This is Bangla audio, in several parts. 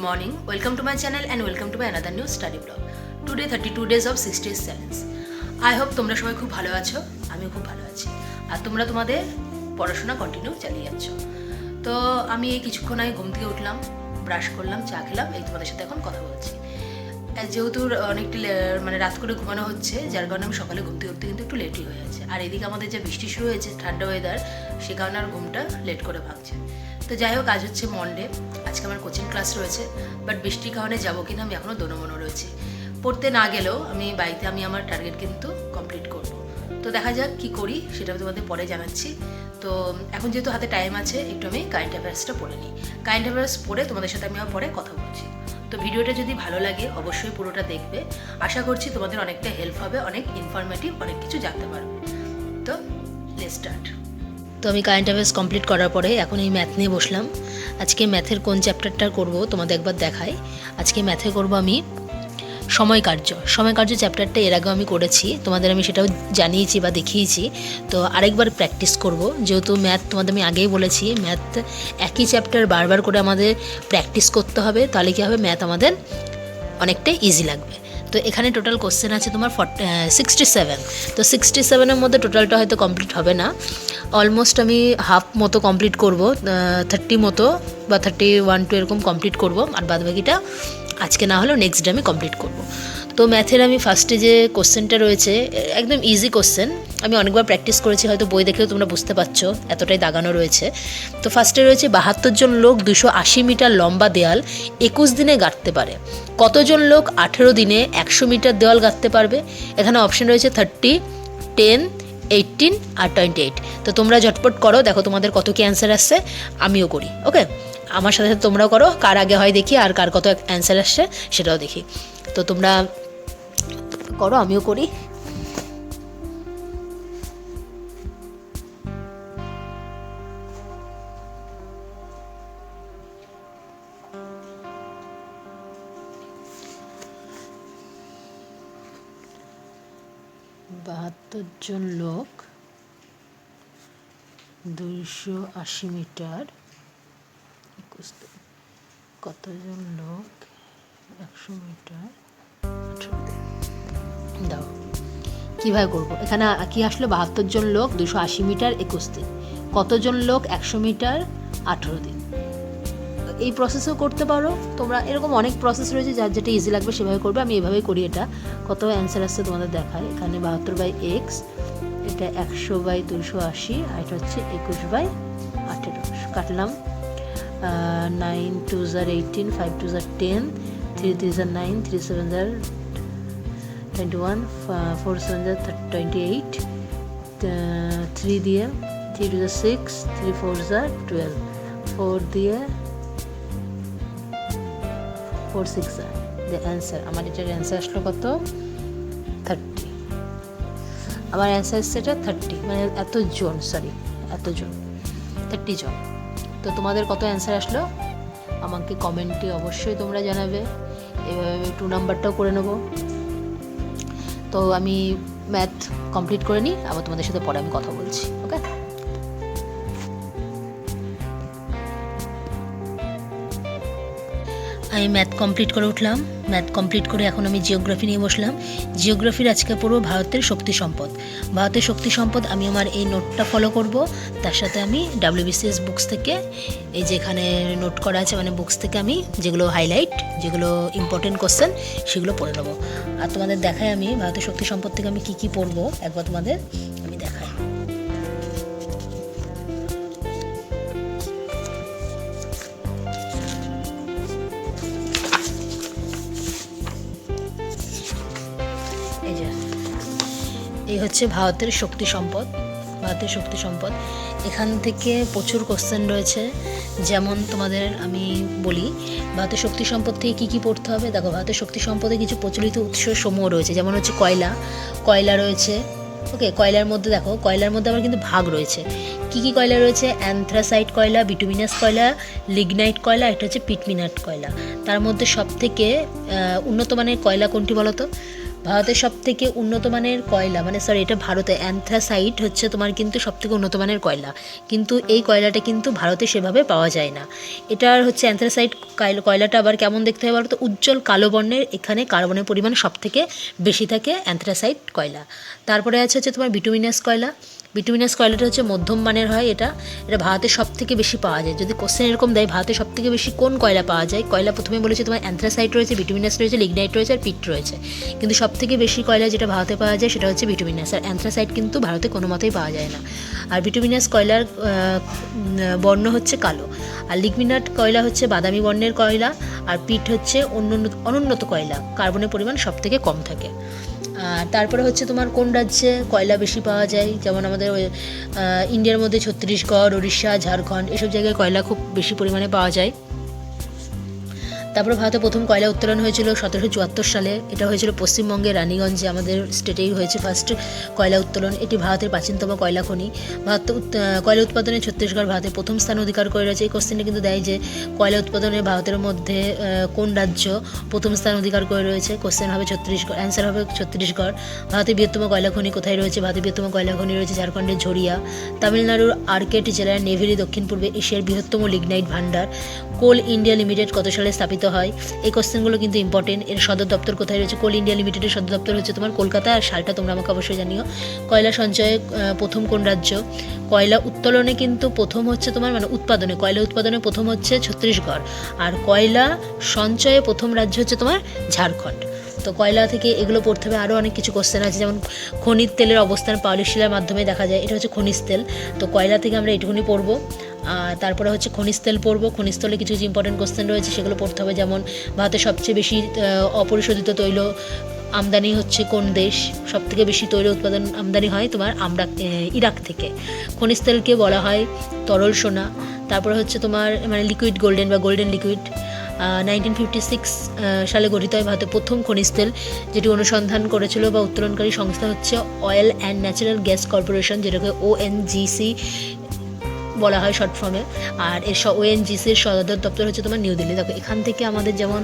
morning. Welcome to my channel and welcome to my another new study blog. Today 32 days of 6 days challenge. I hope তোমরা সবাই খুব ভালো আছো, আমিও খুব ভালো আছি আর তোমরা তোমাদের পড়াশোনা কন্টিনিউ চালিয়ে যাচ্ছ তো আমি এই কিছুক্ষণ আগে ঘুম থেকে উঠলাম ব্রাশ করলাম, চা খেলাম, এই তোমাদের সাথে এখন কথা বলছি যেহেতু অনেকটা মানে রাত করে ঘুমানো হচ্ছে, যার কারণে আমি সকালে ঘুম থেকে উঠতে কিন্তু একটু লেটই হয়ে যাচ্ছে আর এদিকে আমাদের যে বৃষ্টি শুরু হয়েছে, ঠান্ডা ওয়েদার সে কারণে আর ঘুমটা লেট করে ভাঙছে তো যাই হোক, আজ হচ্ছে মন্ডে আজকে আমার কোচিং ক্লাস রয়েছে বাট বৃষ্টির কারণে যাব কিনা আমি এখনও দোনমনো রয়েছে। পড়তে না গেলেও আমি বাড়িতে আমি আমার টার্গেট কিন্তু কমপ্লিট করব। তো দেখা যাক কি করি, সেটা তোমাদের পরে জানাচ্ছি। তো এখন যেহেতু হাতে টাইম আছে, একটু আমি কারেন্ট অ্যাফেয়ার্সটা পড়ে নিই। কারেন্ট অ্যাফেয়ার্স পড়ে তোমাদের সাথে আমি আবার পরে কথা বলছি। তো ভিডিওটা যদি ভালো লাগে, অবশ্যই পুরোটা দেখবে। আশা করছি তোমাদের অনেকটা হেল্প হবে, অনেক ইনফরমেটিভ অনেক কিছু জানতে পারবে। তো লেট স্টার্ট তো আমি কারেন্ট অ্যাফেয়ার্স কমপ্লিট করার পরে এখন এই ম্যাথ নিয়ে বসলাম। আজকে ম্যাথের কোন চ্যাপ্টারটা করব তোমাদের একবার দেখাই। আজকে ম্যাথে করব আমি সময় কার্য। সময় কার্য চ্যাপ্টারটা এর আগেও আমি করেছি, তোমাদের আমি সেটাও জানিয়েছি বা দেখিয়েছি। তো আরেকবার প্র্যাকটিস করব। যেহেতু ম্যাথ তোমাদের আমি আগেই বলেছি ম্যাথ একই চ্যাপ্টার বারবার করে আমাদের প্র্যাকটিস করতে হবে, তাহলে কী হবে? ম্যাথ আমাদের অনেকটাই ইজি লাগবে। তো এখানে টোটাল কোশ্চেন আছে তোমার ফর্টি সিক্সটি সেভেন তো সিক্সটি সেভেনের মধ্যে টোটালটা হয়তো কমপ্লিট হবে না। অলমোস্ট আমি হাফ মতো কমপ্লিট করব থার্টি মতো বা থার্টি ওয়ান টু এরকম কমপ্লিট করব। আর বাদবাকিটা আজকে না হলেও নেক্সট ডে আমি কমপ্লিট করব। তো ম্যাথের আমি ফার্স্টে যে কোশ্চেনটা রয়েছে, একদম ইজি কোশ্চেন আমি অনেকবার প্র্যাকটিস করেছি, হয়তো বই দেখেও তোমরা বুঝতে পারছ, এতটাই দাগানো রয়েছে। তো ফার্স্টে রয়েছে, বাহাত্তর জন লোক দুশো আশি মিটার লম্বা দেয়াল একুশ দিনে গাঁথতে পারে। কতজন লোক আঠেরো দিনে একশো মিটার দেওয়াল গাঁথতে পারবে? এখানে অপশন রয়েছে থার্টি টেন এইটিন আর টোয়েন্টি এইট তো তোমরা ঝটপট করো, দেখো তোমাদের কত কি অ্যান্সার আসছে, আমিও করি ওকে আমার সাথে সাথে তোমরাও করো, কার আগে হয় দেখি, আর কার কত অ্যান্সার আসছে, সেটাও দেখি। তো তোমরা করো আমিও করি বাহাত্তর জন লোক দুইশো আশি মিটার কতজন লোক একশো মিটার। দাও। কীভাবে করব? এখানে কি আসলো? বাহাত্তর জন লোক, দুশো আশি মিটার একুশ দিন। কতজন লোক? একশো মিটার, আঠেরো দিন। এই প্রসেসও করতে পারো। তোমরা এরকম অনেক প্রসেস রয়েছে, যার যেটা ইজি লাগবে সেভাবে করবে। আমি এভাবেই করি এটা। কত অ্যান্সার আসছে তোমাদের দেখায়। এখানে বাহাত্তর বাই এক্স এটা একশো বাই দুশো আশি, আর এটা হচ্ছে একুশ বাই আঠেরো। কাটলাম। নাইন টু জার এইটিন ফাইভ টু জার টেন থ্রি থ্রি জার নাইন থ্রি সেভেন জার টোয়েন্টি ওয়ান ফোর সেভেন জার টোয়েন্টি এইট থ্রি দিয়ে থ্রি টু জার সিক্স থ্রি ফোর জার টুয়েলভ ফোর দিয়ে ফোর সিক্স অ্যান্সার আমার এটার অ্যান্সার আসলো কত? থার্টি আমার অ্যান্সার এসছে এটা থার্টি মানে এত জন সরি এত জন থার্টি জন। তো তোমাদের কত অ্যান্সার আসলো? আমাকে কমেন্টে অবশ্যই তোমরা জানাবে। এভাবে টু নাম্বারটাও করে নেব। তো আমি ম্যাথ কমপ্লিট করে নিই আবার তোমাদের সাথে পরে আমি কথা বলছি। আমি ম্যাথ কমপ্লিট করে উঠলাম। ম্যাথ কমপ্লিট করে এখন আমি জিওগ্রাফি নিয়ে বসলাম। জিওগ্রাফির আজকে পড়ব ভারতের শক্তি সম্পদ। ভারতের শক্তি সম্পদ আমি আমার এই নোটটা ফলো করব। তার সাথে আমি ডাব্লিউবিসিএস বুকস থেকে এই যে এখানে নোট করা আছে মানে বুকস থেকে আমি যেগুলো হাইলাইট যেগুলো ইম্পর্টেন্ট কোশ্চেন সেগুলো পড়ে নেব। আর তোমাদের দেখায় আমি ভারতের শক্তি সম্পদ থেকে আমি কী কী পড়ব, একবার তোমাদের এই যে, এই হচ্ছে ভারতের শক্তি সম্পদ, ভারতের শক্তি সম্পদ। এখান থেকে প্রচুর কোশ্চেন রয়েছে। যেমন তোমাদের আমি বলি, ভারতের শক্তি সম্পদ থেকে কী কী পড়তে হবে? দেখো, ভারতের শক্তি সম্পদে কিছু প্রচলিত উৎস সমূহ রয়েছে। যেমন হচ্ছে কয়লা কয়লা রয়েছে। ওকে কয়লার মধ্যে দেখো, কয়লার মধ্যে আবার কিন্তু ভাগ রয়েছে। কী কী কয়লা রয়েছে? অ্যান্থ্রাসাইট কয়লা বিটুমিনাস কয়লা লিগনাইট কয়লা এটা হচ্ছে পিটমিনাট কয়লা। তার মধ্যে সব থেকে উন্নত মানের কয়লা কোনটি বলো তো ভারতের সব থেকে উন্নত মানের কয়লা মানে সরি এটা ভারতে অ্যান্থ্রাসাইট হচ্ছে তোমার কিন্তু সব থেকে উন্নত মানের কয়লা। কিন্তু এই কয়লাটা কিন্তু ভারতে সেভাবে পাওয়া যায় না। এটার হচ্ছে অ্যান্থ্রাসাইট কয়লাটা আবার কেমন দেখতে হয় বলতো? উজ্জ্বল কালো বর্ণের, এখানে কার্বনের পরিমাণ সব থেকে বেশি থাকে অ্যান্থ্রাসাইট কয়লা। তারপরে আছে হচ্ছে তোমার বিটুমিনাস কয়লা। বিটুমিনাস কয়লাটা হচ্ছে মধ্যম মানের হয় এটা? এটা ভারতে সব থেকে বেশি পাওয়া যায়। যদি কোশ্চেন এরকম দেয়, ভারতে সব থেকে বেশি কোন কয়লা পাওয়া যায়? কয়লা প্রথমে বলেছে তোমার অ্যান্থ্রাসাইট রয়েছে বিটুমিনাস রয়েছে লিগনাইট রয়েছে, আর পিট রয়েছে। কিন্তু সব থেকে বেশি কয়লা যেটা ভারতে পাওয়া যায়, সেটা হচ্ছে বিটুমিনাস আর অ্যান্থ্রাসাইট কিন্তু ভারতে কোনো মতেই পাওয়া যায় না। আর বিটুমিনাস কয়লার বর্ণ হচ্ছে কালো। আর লিগমিনাট কয়লা হচ্ছে বাদামি বর্ণের কয়লা। আর পিট হচ্ছে অন্য অনুন্নত কয়লা। কার্বনের পরিমাণ সব থেকে কম থাকে। আর তারপরে হচ্ছে তোমার কোন রাজ্যে কয়লা বেশি পাওয়া যায়? যেমন আমাদের ইন্ডিয়ার মধ্যে ছত্তিশগড় উড়িষ্যা ঝাড়খণ্ড, এসব জায়গায় কয়লা খুব বেশি পরিমাণে পাওয়া যায়। তারপরে ভারতে প্রথম কয়লা উত্তোলন হয়েছিল সতেরোশো চুয়াত্তর সালে। এটা হয়েছিল পশ্চিমবঙ্গের রানীগঞ্জে, আমাদের স্টেটেই হয়েছে ফার্স্ট কয়লা উত্তোলন। এটি ভারতের প্রাচীনতম কয়লা খনি। ভারত কয়লা উৎপাদনে ছত্তিশগড় ভারতের প্রথম স্থান অধিকার করে রয়েছে। এই কোশ্চেনটা কিন্তু দেয় যে, কয়লা উৎপাদনে ভারতের মধ্যে কোন রাজ্য প্রথম স্থান অধিকার করে রয়েছে? কোশ্চেন হবে ছত্তিশগড় অ্যান্সার হবে ছত্তিশগড়। ভারতের বৃহত্তম কয়লা খনি কোথায় রয়েছে? ভারতের বৃহত্তম কয়লা খনি রয়েছে ঝাড়খণ্ডের ঝরিয়া। তামিলনাড়ুর আর্কেট জেলার নেভেলি দক্ষিণ পূর্বে এশিয়ার বৃহত্তম লিগনাইট ভান্ডার কোল ইন্ডিয়া লিমিটেড কত সালে স্থাপিত হয়। এই কোশ্চেনগুলো কিন্তু ইম্পর্টেন্ট এর সদর দপ্তর কোথায় রয়েছে? কোল ইন্ডিয়া লিমিটেডের সদর দপ্তর হচ্ছে তোমার কলকাতা। আর সালটা তোমরা আমাকে অবশ্যই জানিও। কয়লা সঞ্চয়ে প্রথম কোন রাজ্য? কয়লা উত্তোলনে কিন্তু প্রথম হচ্ছে তোমার মানে উৎপাদনে, কয়লা উৎপাদনে প্রথম হচ্ছে ছত্তিশগড়। আর কয়লা সঞ্চয়ে প্রথম রাজ্য হচ্ছে তোমার ঝাড়খণ্ড। তো কয়লা থেকে এগুলো পড়তে হবে। আরও অনেক কিছু কোশ্চেন আছে। যেমন খনিজ তেলের অবস্থান পাওলিশ শিলার মাধ্যমে দেখা যায়। এটা হচ্ছে খনিজ তেল। তো কয়লা থেকে আমরা এটুকুনি পড়ব। তারপরে হচ্ছে খনিজ তেল পড়ব। খনিজ তেলে কিছু কিছু ইম্পর্টেন্ট কোশ্চেন রয়েছে, সেগুলো পড়তে হবে। যেমন ভারতের সবচেয়ে বেশি অপরিশোধিত তৈল আমদানি হচ্ছে কোন দেশ? সব থেকে বেশি তৈল উৎপাদন আমদানি হয় তোমার আমরা ইরাক থেকে। খনিজ তেলকে বলা হয় তরল সোনা। তারপরে হচ্ছে তোমার মানে লিকুইড গোল্ডেন বা golden liquid nineteen fifty six সালে গঠিত হয় ভারতের প্রথম খনিজ তেল যেটি অনুসন্ধান করেছিল বা উত্তোলনকারী সংস্থা হচ্ছে oil and natural gas corporation যেটাকে ওএনজিসি বলা হয় শর্ট ফর্মে আর এর ওএনজিসির সদর দপ্তর হচ্ছে তোমার নিউ দিল্লি দেখো, এখান থেকে আমাদের যেমন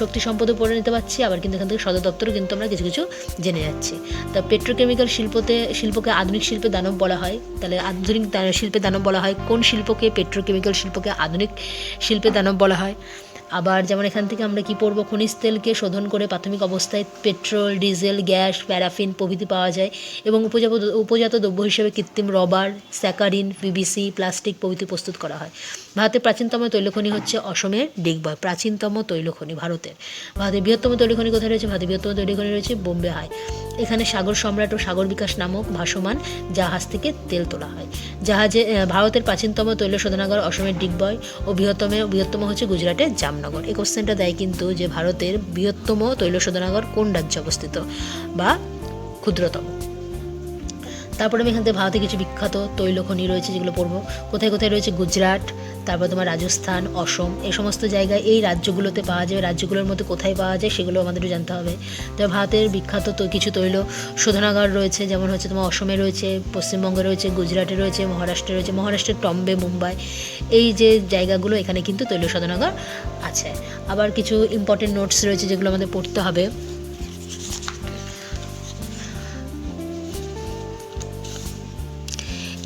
শক্তি সম্পদ পড়ে নিতে পারছি, আবার কিন্তু এখান থেকে সদর দপ্তরও কিন্তু আমরা কিছু কিছু জেনে যাচ্ছি। তা পেট্রোকেমিক্যাল শিল্পতে, শিল্পকে আধুনিক শিল্পে দানব বলা হয়। তাহলে আধুনিক শিল্পে দানব বলা হয়, কোন শিল্পকে পেট্রোকেমিক্যাল শিল্পকে আধুনিক শিল্পে দানব বলা হয়? আবার যেমন এখান থেকে আমরা কি পড়ব? খনিজ তেলকে শোধন করে প্রাথমিক অবস্থায় পেট্রোল, ডিজেল, গ্যাস, প্যারাফিন প্রভৃতি পাওয়া যায় এবং উপজাত উপজাত দ্রব্য হিসেবে কৃত্রিম রবার, স্যাকারিন পিভিসি প্লাস্টিক প্রভৃতি প্রস্তুত করা হয়। ভারতের প্রাচীনতম তৈলখনি হচ্ছে অসমের ডিগবয়, প্রাচীনতম তৈলখনি ভারতের। ভারতের বৃহত্তম তৈলখনি কোথায় রয়েছে? ভারতের বৃহত্তম তৈলখনি রয়েছে বোম্বে হাই। এখানে সাগর সম্রাট ও সাগর বিকাশ নামক ভাসমান জাহাজ থেকে তেল তোলা হয়। জাহাজে ভারতের প্রাচীনতম তৈল শোধনাগার অসমের ডিগবয় ও বৃহত্তম বৃহত্তম হচ্ছে গুজরাটের জামনগর। এই কোশ্চেনটা দেয় কিন্তু যে ভারতের বৃহত্তম তৈল শোধনাগার কোন রাজ্যে অবস্থিত বা ক্ষুদ্রতম। তারপরে আমি এখান থেকে ভারতে কিছু বিখ্যাত তৈল খনি রয়েছে যেগুলো পড়ব। কোথায় কোথায় রয়েছে? গুজরাট তারপর তোমার রাজস্থান, অসম, এই সমস্ত জায়গায় এই রাজ্যগুলোতে পাওয়া যায় রাজ্যগুলোর মধ্যে কোথায় পাওয়া যায় সেগুলো আমাদেরও জানতে হবে। তবে ভারতের বিখ্যাত তো কিছু তৈল শোধনাগার রয়েছে, যেমন হচ্ছে তোমার অসমে রয়েছে, পশ্চিমবঙ্গে রয়েছে, গুজরাটে রয়েছে, মহারাষ্ট্রে রয়েছে, মহারাষ্ট্রের টম্বে, মুম্বাই, এই যে জায়গাগুলো এখানে কিন্তু তৈল শোধনাগার আছে। আবার কিছু ইম্পর্টেন্ট নোটস রয়েছে যেগুলো আমাদের পড়তে হবে।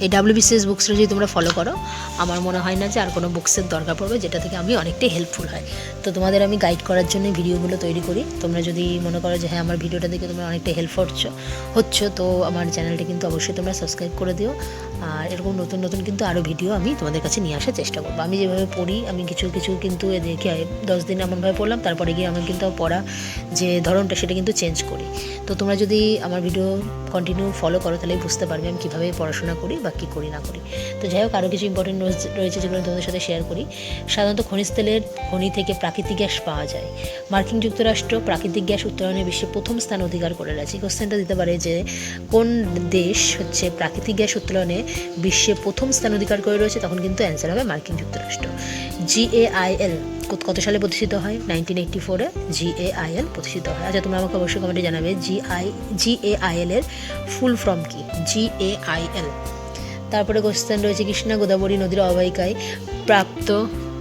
এই ডাব্লিউবিসিএস বুকসটা যদি তোমরা ফলো করো, আমার মনে হয় না যে আর কোনো বুকসের দরকার পড়বে যেটা থেকে আমি অনেকটাই হেল্পফুল হয়। তো তোমাদের আমি গাইড করার জন্য ভিডিওগুলো তৈরি করি। তোমরা যদি মনে করো যে হ্যাঁ আমার ভিডিওটা দেখে তোমরা অনেকটা হেল্প হচ্ছ হচ্ছ, তো আমার চ্যানেলটা কিন্তু অবশ্যই তোমরা সাবস্ক্রাইব করে দিও। আর এরকম নতুন নতুন কিন্তু আরও ভিডিও আমি তোমাদের কাছে নিয়ে আসার চেষ্টা করব। আমি যেভাবে পড়ি, আমি কিছু কিছু কিন্তু দেখে দশ দিন এমনভাবে পড়লাম, তারপরে গিয়ে আমি কিন্তু পড়া যে ধরনটা সেটা কিন্তু চেঞ্জ করি। তো তোমরা যদি আমার ভিডিও কন্টিনিউ ফলো করো তাহলে বুঝতে পারবে আমি কীভাবে পড়াশোনা করি বা কী করি না করি। তো যাই হোক আরও কিছু ইম্পর্টেন্ট রয়েছে যেগুলো তোমাদের সাথে শেয়ার করি। সাধারণত খনিজ তেলের খনি থেকে প্রাকৃতিক গ্যাস পাওয়া যায়। মার্কিন যুক্তরাষ্ট্র প্রাকৃতিক গ্যাস উত্তোলনে বিশ্বে প্রথম স্থান অধিকার করে রয়েছে কোশ্চেনটা দিতে পারে যে কোন দেশ হচ্ছে প্রাকৃতিক গ্যাস উত্তোলনে বিশ্বে প্রথম স্থান অধিকার করে রয়েছে, তখন কিন্তু অ্যান্সার হবে মার্কিন যুক্তরাষ্ট্র। জিএআইএল কত সালে প্রতিষ্ঠিত হয়? নাইনটিন এইটটি ফোরে জিএআইএল প্রতিষ্ঠিত হয়। আচ্ছা তোমরা আমাকে অবশ্যই কমেন্টে জানাবে জিআই জিএআইএল এর ফুল ফর্ম কি? জিএআইএল তারপরে কোশ্চেন রয়েছে কৃষ্ণা গোদাবরী নদীর অববাহিকায় প্রাপ্ত।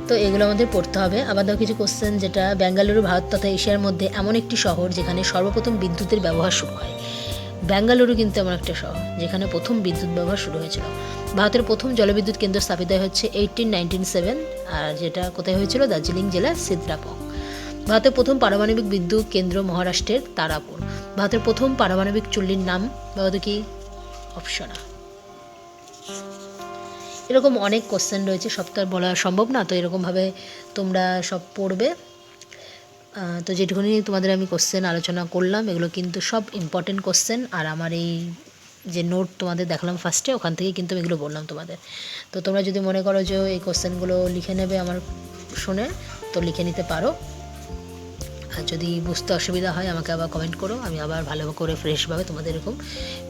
তো এগুলো আমাদের পড়তে হবে। আবার দেখো কিছু কোশ্চেন যেটা বেঙ্গালুরু ভারত তথা এশিয়ার মধ্যে এমন একটি শহর যেখানে সর্বপ্রথম বিদ্যুতের ব্যবহার শুরু হয়। বেঙ্গালুরু কিন্তু এমন একটা শহর, যেখানে প্রথম বিদ্যুৎ ব্যবহার শুরু হয়েছিল। ভারতের প্রথম জলবিদ্যুৎ কেন্দ্র স্থাপিত হচ্ছে এইটিন নাইনটিন সেভেন আর যেটা কোথায় হয়েছিল? দার্জিলিং জেলার সিদ্রাপং। ভারতের প্রথম পারমাণবিক বিদ্যুৎ কেন্দ্র মহারাষ্ট্রের তারাপুর। ভারতের প্রথম পারমাণবিক চুল্লির নাম ভারত কি? অপশনা এরকম অনেক কোশ্চেন রয়েছে, সব তো আর বলা সম্ভব না, তো এরকমভাবে তোমরা সব পড়বে। তো যেটুকুনি তোমাদের আমি কোশ্চেন আলোচনা করলাম, এগুলো কিন্তু সব ইম্পর্টেন্ট কোশ্চেন আর আমার এই যে নোট তোমাদের দেখালাম ফার্স্টে ওখান থেকে কিন্তু আমি এগুলো বললাম তোমাদের। তো তোমরা যদি মনে করো যে এই কোশ্চেনগুলো লিখে নেবে আমার শুনে, তো লিখে নিতে পারো। আর যদি বুঝতে অসুবিধা হয়, আমাকে আবার কমেন্ট করো। আমি আবার ভালো করে ফ্রেশভাবে তোমাদের এরকম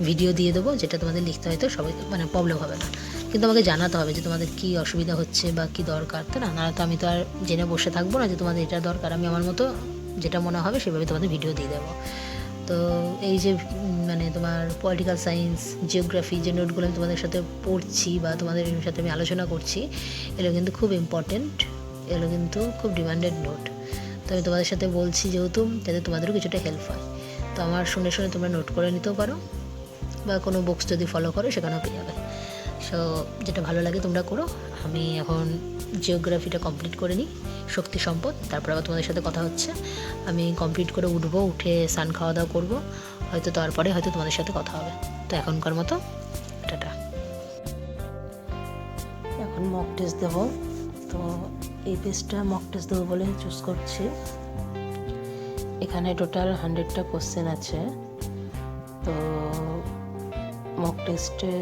ভিডিও দিয়ে দেবো, যেটা তোমাদের লিখতে হয়তো সবাই মানে প্রবলেম হবে না। কিন্তু আমাকে জানাতে হবে যে তোমাদের কি অসুবিধা হচ্ছে বা কি দরকার, তাই না? নাহলে তো আমি তো আর জেনে বসে থাকব না যে তোমাদের এটা দরকার। আমি আমার মতো যেটা মনে হবে সেভাবে তোমাদের ভিডিও দিয়ে দেবো। তো এই যে মানে তোমার পলিটিক্যাল সায়েন্স জিওগ্রাফি যে নোটগুলো আমি তোমাদের সাথে পড়ছি বা তোমাদের সাথে আমি আলোচনা করছি, এগুলো কিন্তু খুব ইম্পর্টেন্ট এগুলো কিন্তু খুব ডিমান্ডেড নোট তো আমি তোমাদের সাথে বলছি যেহেতু, যাতে তোমাদেরও কিছুটা হেল্প হয়। তো আমার শুনে শুনে তোমরা নোট করে নিতেও পারো বা কোনো বুকস যদি ফলো করো, সেখানেও পেয়ে যাবে। সো যেটা ভালো লাগে তোমরা করো। আমি এখন জিওগ্রাফিটা কমপ্লিট করে নিই, শক্তি সম্পদ, তারপর আবার তোমাদের সাথে কথা হচ্ছে। আমি কমপ্লিট করে উঠবো, উঠে স্নান খাওয়া দাওয়া করব, হয়তো তারপরে হয়তো তোমাদের সাথে কথা হবে। তো এখনকার মতো, টাটা। এখন মক টেস্ট দেবো। তো এই পেজটা মক টেস্ট দেবো বলে চুজ করছি। এখানে টোটাল হান্ড্রেডটা কোশ্চেন আছে। তো মক টেস্টে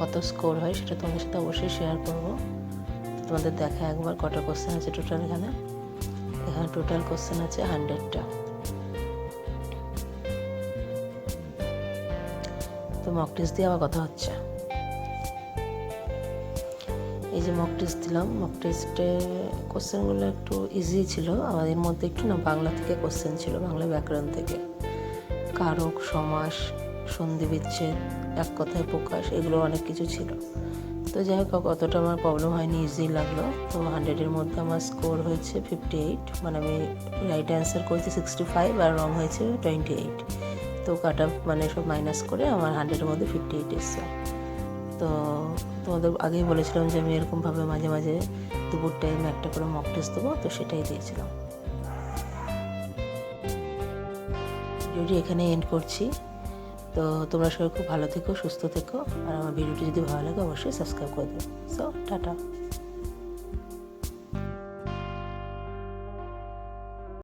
কত স্কোর হয় সেটা তোমাদের সাথে অবশ্যই শেয়ার করব। তোমাদের দেখা একবার কটা কোশ্চেন আছে টোটাল এখানে। এখানে টোটাল কোশ্চেন আছে হান্ড্রেডটা তো মক টেস্ট দিয়ে আবার কথা হচ্ছে। এই যে মক টেস্ট দিলাম মক টেস্টে কোশ্চেনগুলো একটু ইজি ছিল। আমাদের মধ্যে একটু না বাংলা থেকে কোশ্চেন ছিল, বাংলা ব্যাকরণ থেকে। কারক, সমাস, সন্ধি বিচ্ছেদ, এক কথায় প্রকাশ, এগুলো অনেক কিছু ছিল। তো যাই হোক, অতটা আমার প্রবলেম হয়নি ইজি লাগল। তো হান্ড্রেডের মধ্যে আমার স্কোর হয়েছে ফিফটি এইট মানে আমি রাইট অ্যান্সার করেছি সিক্সটি ফাইভ আর রং হয়েছে টোয়েন্টি এইট তো কাট মানে সব মাইনাস করে আমার হান্ড্রেডের মধ্যে ফিফটি এইট এসছে। তো তোমাদের আগেই বলেছিলাম যে আমি এরকমভাবে মাঝে মাঝে দুপুর টাইমে একটা করে মক টেস্ট দেবো, তো সেটাই দিয়েছিলাম। ভিডিওটি এখানে এন্ড করছি। তো তোমরা সবাই খুব ভালো থেকো, সুস্থ থেকো, আর আমার ভিডিওটি যদি ভালো লাগে অবশ্যই সাবস্ক্রাইব করে দেবো সো টাটা।